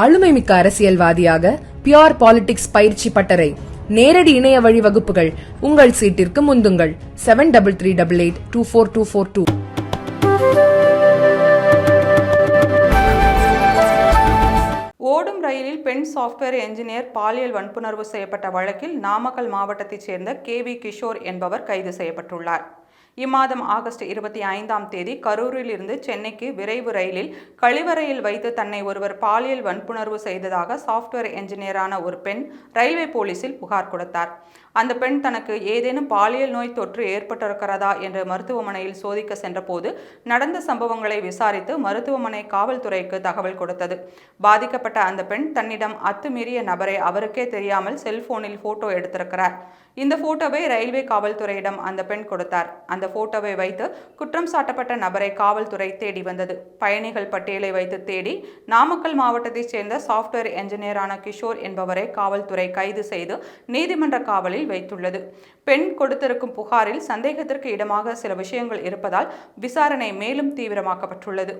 ஆளுமைமிக்க அரசியல்வாதியாக pure politics பயிற்சி பட்டறை நேரடி இணைய வழி வகுப்புகள் உங்கள் சீட்டிற்கு முந்துங்கள். Seven double three double eight two four two four two ஓடும் ரயிலில் பெண் சாஃப்ட்வேர் என்ஜினியர் பாலியல் வன்புணர்வு செய்யப்பட்ட வழக்கில் நாமக்கல் மாவட்டத்தைச் சேர்ந்த கே வி கிஷோர் என்பவர் கைது செய்யப்பட்டுள்ளார். இம்மாதம் ஆகஸ்ட் இருபத்தி ஐந்தாம் தேதி கரூரில் இருந்து சென்னைக்கு விரைவு ரயிலில் கழிவறையில் வைத்து தன்னை ஒருவர் பாலியல் வன்புணர்வு செய்ததாக சாஃப்ட்வேர் என்ஜினியரான ஒரு பெண் ரயில்வே போலீசில் புகார் கொடுத்தார். அந்த பெண் தனக்கு ஏதேனும் பாலியல் நோய் தொற்று ஏற்பட்டிருக்கிறதா என்று மருத்துவமனையில் சோதிக்க சென்றபோது நடந்த சம்பவங்களை விசாரித்து மருத்துவமனை காவல்துறைக்கு தகவல் கொடுத்தது. பாதிக்கப்பட்ட அந்த பெண் தன்னிடம் அத்துமீறிய நபரை அவருக்கே தெரியாமல் செல்போனில் போட்டோ எடுத்திருக்கிறார். இந்த போட்டோவை ரயில்வே காவல்துறையிடம் அந்த பெண் கொடுத்தார். அந்த போட்டோவை வைத்து குற்றம் சாட்டப்பட்ட நபரை காவல்துறை தேடி வந்தது. பயணிகள் பட்டியலை வைத்து தேடி நாமக்கல் மாவட்டத்தைச் சேர்ந்த சாஃப்ட்வேர் என்ஜினியரான கிஷோர் என்பவரை காவல்துறை கைது செய்து நீதிமன்ற காவலில் வைத்துள்ளது. பெண் கொடுத்திருக்கும் புகாரில் சந்தேகத்திற்கு இடமாக சில விஷயங்கள் இருப்பதால் விசாரணை மேலும் தீவிரமாக்கப்பட்டுள்ளது.